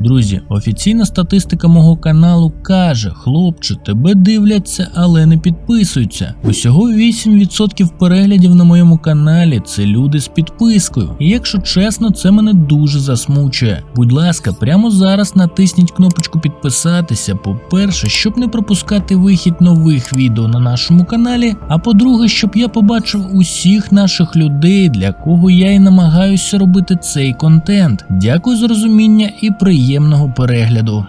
Друзі, офіційна статистика мого каналу каже: хлопче, тебе дивляться, але не підписуються. Усього 8% переглядів на моєму каналі це люди з підпискою. І якщо чесно, це мене дуже засмучує. Будь ласка, прямо зараз натисніть кнопочку підписатися. По-перше, щоб не пропускати вихід нових відео на нашому каналі. А по-друге, щоб я побачив усіх наших людей, для кого я і намагаюся робити цей контент. Дякую за розуміння і приємного перегляду.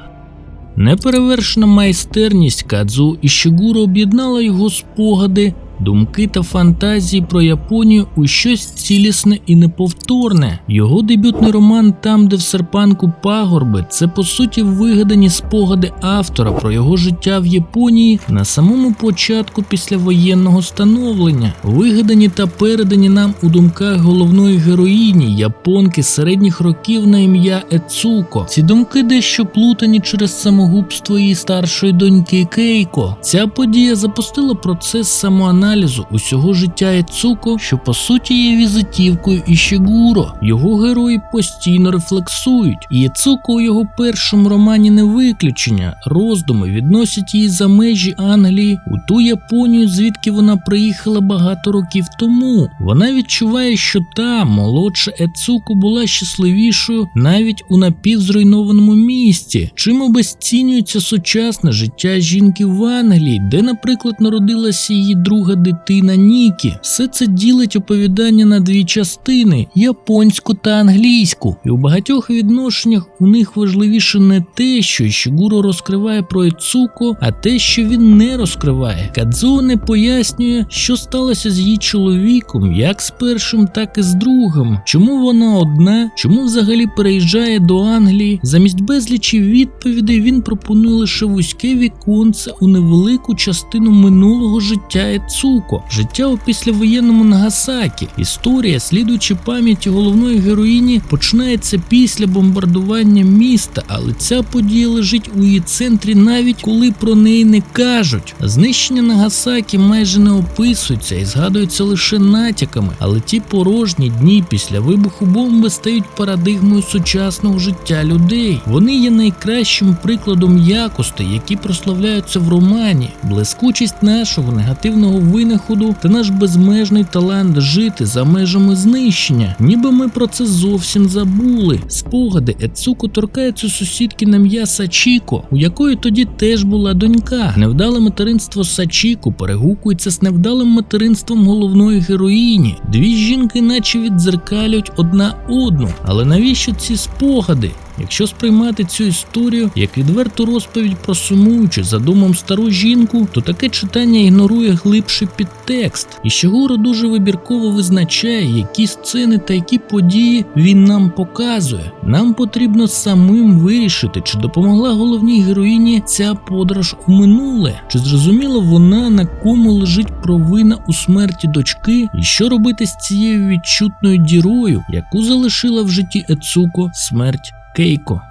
Неперевершена майстерність Кадзу Ішігуро об'єднала його спогади, думки та фантазії про Японію у щось цілісне і неповторне. Його дебютний роман Там, де в серпанку пагорби, це по суті вигадані спогади автора про його життя в Японії на самому початку післявоєнного становлення, вигадані та передані нам у думках головної героїні, японки середніх років на ім'я Ецуко. Ці думки дещо плутані через самогубство її старшої доньки Кейко. Ця подія запустила процес самоаналізу усього життя Ецуко, що по суті є візитівкою Ішігуро. Його герої постійно рефлексують, і у його першому романі не виключення. Роздуми відносять її за межі Англії у ту Японію, звідки вона приїхала багато років тому. Вона відчуває, що та молодша Ецуко була щасливішою навіть у напівзруйнованому місті, чим обезцінюється сучасне життя жінки в Англії, де, наприклад, народилася її друга дитина Нікі. Все це ділить оповідання на дві частини японську та англійську. І у багатьох відношеннях у них важливіше не те, що Ішігуро розкриває про Іцуко, а те, що він не розкриває. Кадзуо не пояснює, що сталося з її чоловіком, як з першим, так і з другим. Чому вона одна, чому взагалі переїжджає до Англії? Замість безлічі відповідей він пропонує лише вузьке віконце у невелику частину минулого життя Ецуко, життя у післявоєнному Нагасакі. Історія, слідуючи пам'яті головної героїні, починається після бомбардування міста, але ця подія лежить у її центрі, навіть коли про неї не кажуть. Знищення Нагасакі майже не описується і згадується лише натяками, але ті порожні дні після вибуху бомби стають парадигмою сучасного життя людей. Вони є найкращим прикладом якостей, які прославляються в романі, блискучість нашого негативного винаходу та наш безмежний талант жити за межами знищення. Ніби ми про це зовсім забули. Спогади Ецуко торкаються сусідки на ім'я Сачіко, у якої тоді теж була донька. Невдале материнство Сачіко перегукується з невдалим материнством головної героїні. Дві жінки, наче віддзеркалюють одна одну. Але навіщо ці спогади? Якщо сприймати цю історію як відверту розповідь про сумуючу за домом стару жінку, то таке читання ігнорує глибший підтекст, і Щегуро дуже вибірково визначає, які сцени та які події він нам показує. Нам потрібно самим вирішити, чи допомогла головній героїні ця подорож у минуле, чи зрозуміла вона на кому лежить провина у смерті дочки, і що робити з цією відчутною дірою, яку залишила в житті Ецуко смерть Кейко.